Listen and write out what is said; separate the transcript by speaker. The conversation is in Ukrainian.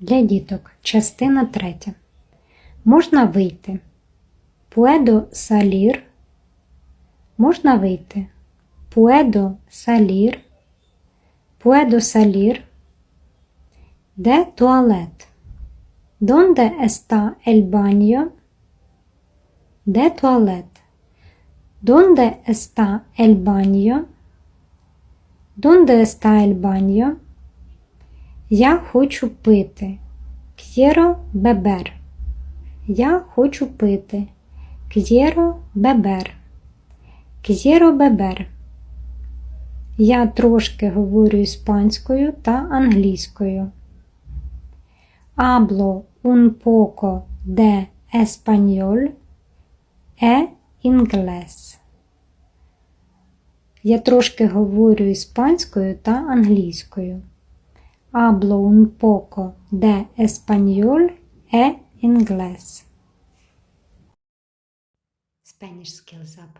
Speaker 1: для діток. Частина третя. Можна вийти. Puedo salir. Можна вийти. Puedo salir. Puedo salir. Де туалет? Donde está el baño? Де туалет? Donde está el baño? Donde está el baño? Я хочу пити. Quiero beber. Я хочу пити. Quiero beber. Quiero beber. Я трошки говорю іспанською та англійською. Hablo un poco de español e inglés. Я трошки говорю іспанською та англійською. Hablo un poco de español e inglés. Spanish Skills Up